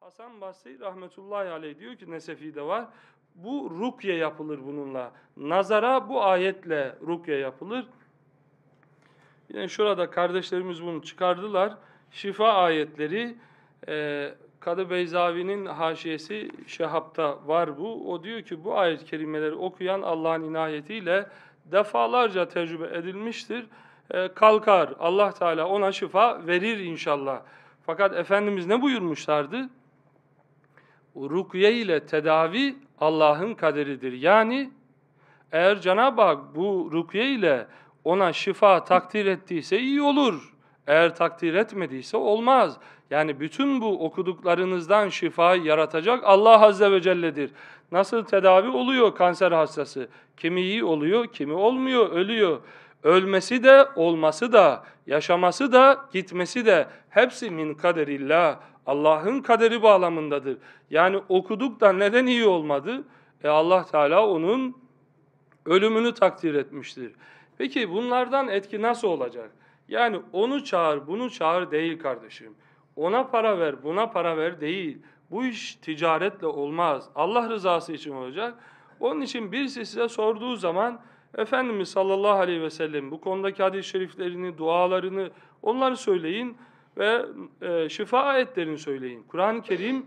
Hasan Basri rahmetullahi aleyh diyor ki Nesefi'de var. Bu rukye yapılır bununla. Nazara bu ayetle rukye yapılır. Yine şurada kardeşlerimiz bunu çıkardılar. Şifa ayetleri e, Kadı Beyzavi'nin haşiyesi Şehab'da var bu. O diyor ki bu ayet kelimeleri okuyan Allah'ın inayetiyle defalarca tecrübe edilmiştir. E, kalkar. Allah Teala ona şifa verir inşallah. Fakat Efendimiz ne buyurmuşlardı? Rukiye ile tedavi Allah'ın kaderidir. Yani eğer Cenab-ı Hak bu rukiye ile ona şifa takdir ettiyse iyi olur. Eğer takdir etmediyse olmaz. Yani bütün bu okuduklarınızdan şifa yaratacak Allah Azze ve Celle'dir. Nasıl tedavi oluyor kanser hastası? Kimi iyi oluyor, kimi olmuyor, ölüyor. Ölmesi de, olması da, yaşaması da, gitmesi de hepsi min kaderillah. Allah'ın kaderi bağlamındadır. Yani okuduk da neden iyi olmadı? E Allah Teala onun ölümünü takdir etmiştir. Peki bunlardan etki nasıl olacak? Yani onu çağır, bunu çağır değil kardeşim. Ona para ver, buna para ver değil. Bu iş ticaretle olmaz. Allah rızası için olacak. Onun için birisi size sorduğu zaman Efendimiz sallallahu aleyhi ve sellem bu konudaki hadis-i şeriflerini, dualarını onları söyleyin ve e, şifa ayetlerini söyleyin. Kur'an-ı Kerim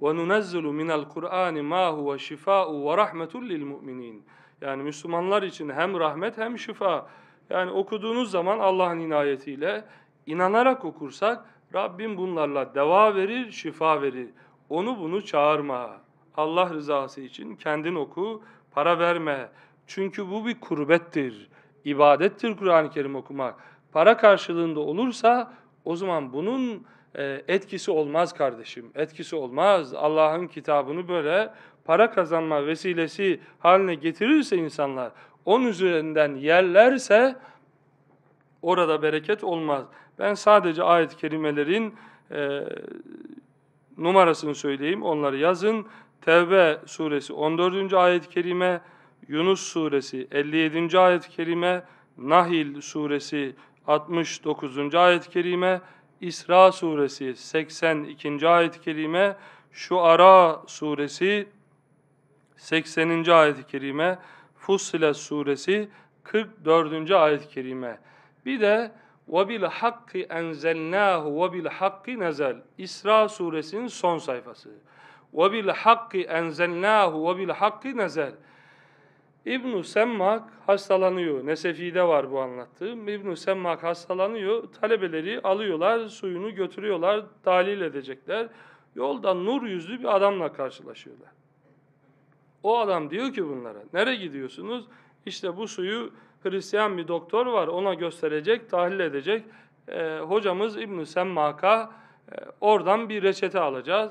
وَنُنَزِّلُ مِنَ الْقُرْآنِ مَا هُوَ شِفَاءُ وَرَحْمَةٌ لِلْمُؤْمِنِينَ Yani Müslümanlar için hem rahmet hem şifa. Yani okuduğunuz zaman Allah'ın inayetiyle inanarak okursak Rabbim bunlarla deva verir, şifa verir. Onu bunu çağırma. Allah rızası için kendin oku, para verme. Çünkü bu bir kurbettir. İbadettir Kur'an-ı Kerim okumak. Para karşılığında olursa o zaman bunun e, etkisi olmaz kardeşim. Etkisi olmaz. Allah'ın kitabını böyle para kazanma vesilesi haline getirirse insanlar, onun üzerinden yerlerse orada bereket olmaz. Ben sadece ayet-i kerimelerin e, numarasını söyleyeyim, onları yazın. Tevbe suresi 14. ayet-i kerime, Yunus suresi 57. ayet-i kerime, Nahil suresi 69. ayet-i kerime, İsra suresi 82. ayet-i kerime, Şuara suresi 80. ayet-i kerime, Fussilet suresi 44. ayet-i kerime. Bir de وَبِالْحَقِّ اَنْزَلْنَاهُ وَبِالْحَقِّ نَزَلْ İsra suresinin son sayfası. وَبِالْحَقِّ اَنْزَلْنَاهُ وَبِالْحَقِّ نَزَلْ İbn-i Semmak hastalanıyor. Nesefi'de var bu anlattığım. İbn-i Semmak hastalanıyor. Talebeleri alıyorlar, suyunu götürüyorlar, dalil edecekler. Yolda nur yüzlü bir adamla karşılaşıyorlar. O adam diyor ki bunlara, nereye gidiyorsunuz? İşte bu suyu Hristiyan bir doktor var, ona gösterecek, tahlil edecek. E, hocamız İbn-i Semmak'a e, oradan bir reçete alacağız.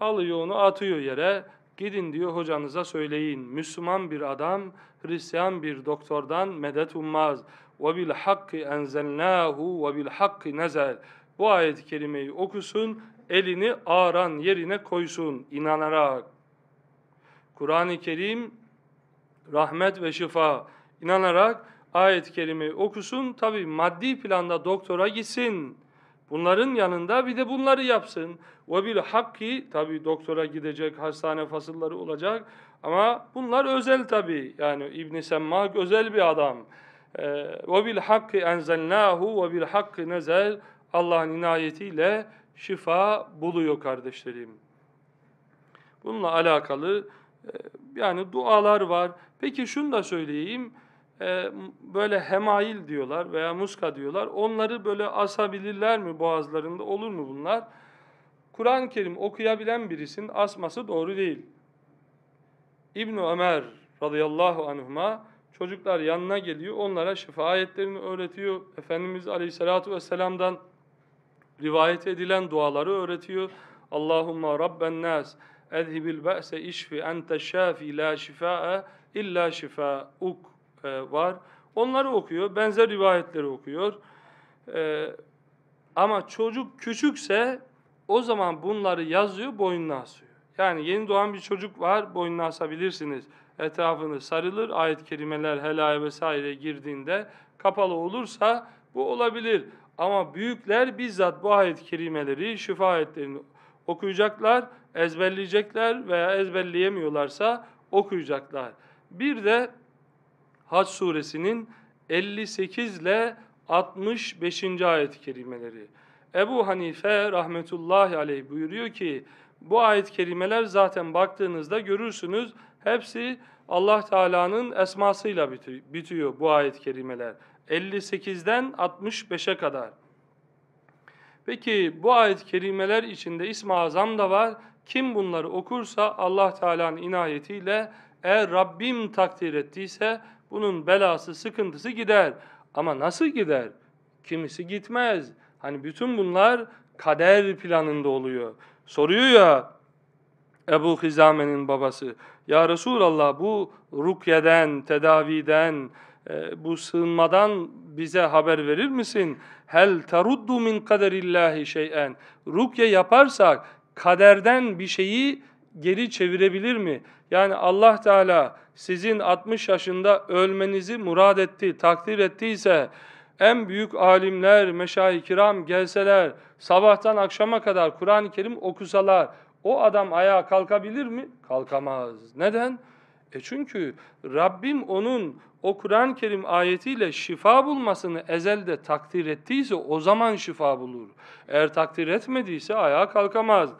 Alıyor onu, atıyor yere. Gidin diyor hocanıza söyleyin. Müslüman bir adam Hristiyan bir doktordan medet ummaz. Ve bil hakki enzelnahu ve bil hakki nezel. Bu ayet-i kerimeyi okusun, elini ağran yerine koysun inanarak. Kur'an-ı Kerim rahmet ve şifa inanarak ayet-i kerimeyi okusun. Tabi maddi planda doktora gitsin. Bunların yanında bir de bunları yapsın. Ve bil hakki tabi doktora gidecek, hastane fasılları olacak. Ama bunlar özel tabi. Yani İbn Semmak özel bir adam. Ee, ve bil hakki enzelnahu ve bil hakki nezel Allah'ın inayetiyle şifa buluyor kardeşlerim. Bununla alakalı e, yani dualar var. Peki şunu da söyleyeyim. E, böyle hemail diyorlar veya muska diyorlar. Onları böyle asabilirler mi boğazlarında? Olur mu bunlar? Kur'an-ı Kerim okuyabilen birisinin asması doğru değil. İbn Ömer radıyallahu anhuma çocuklar yanına geliyor, onlara şifa ayetlerini öğretiyor. Efendimiz aleyhissalatu vesselam'dan rivayet edilen duaları öğretiyor. Allahumma rabben nas ezhibil ba'se işfi ente şafi la şifaa illa şifauk var. Onları okuyor, benzer rivayetleri okuyor. E, ama çocuk küçükse o zaman bunları yazıyor, boynuna asıyor. Yani yeni doğan bir çocuk var, boynuna asabilirsiniz. Etrafını sarılır, ayet-i kerimeler helaya vesaire girdiğinde kapalı olursa bu olabilir. Ama büyükler bizzat bu ayet-i kerimeleri, şifa ayetlerini okuyacaklar, ezberleyecekler veya ezberleyemiyorlarsa okuyacaklar. Bir de Hac suresinin 58 ile 65. ayet-i kerimeleri. Ebu Hanife rahmetullahi aleyh buyuruyor ki bu ayet-i kerimeler zaten baktığınızda görürsünüz hepsi Allah Teala'nın esmasıyla bitiyor bu ayet-i kerimeler. 58'den 65'e kadar. Peki bu ayet-i kerimeler içinde İsmi Azam da var. Kim bunları okursa Allah Teala'nın inayetiyle eğer Rabbim takdir ettiyse bunun belası, sıkıntısı gider. Ama nasıl gider? Kimisi gitmez. Hani bütün bunlar kader planında oluyor. Soruyor ya Ebu Hizame'nin babası. Ya Resulallah bu rukyeden, tedaviden, e, bu sığınmadan bize haber verir misin? Hel teruddu min kaderillahi şey'en. Rukye yaparsak kaderden bir şeyi geri çevirebilir mi? Yani Allah Teala sizin 60 yaşında ölmenizi murad etti, takdir ettiyse en büyük alimler, meşayih kiram gelseler, sabahtan akşama kadar Kur'an-ı Kerim okusalar, o adam ayağa kalkabilir mi? Kalkamaz. Neden? E çünkü Rabbim onun o Kur'an-ı Kerim ayetiyle şifa bulmasını ezelde takdir ettiyse o zaman şifa bulur. Eğer takdir etmediyse ayağa kalkamaz.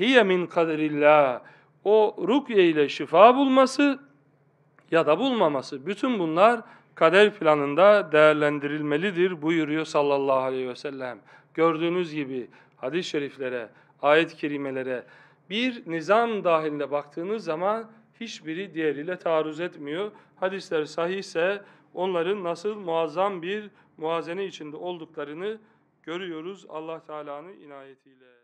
Hiye min kaderillah. O rukye ile şifa bulması ya da bulmaması. Bütün bunlar kader planında değerlendirilmelidir buyuruyor sallallahu aleyhi ve sellem. Gördüğünüz gibi hadis-i şeriflere, ayet-i kerimelere bir nizam dahilinde baktığınız zaman hiçbiri diğeriyle taarruz etmiyor. Hadisler sahihse onların nasıl muazzam bir muazene içinde olduklarını görüyoruz Allah Teala'nın inayetiyle.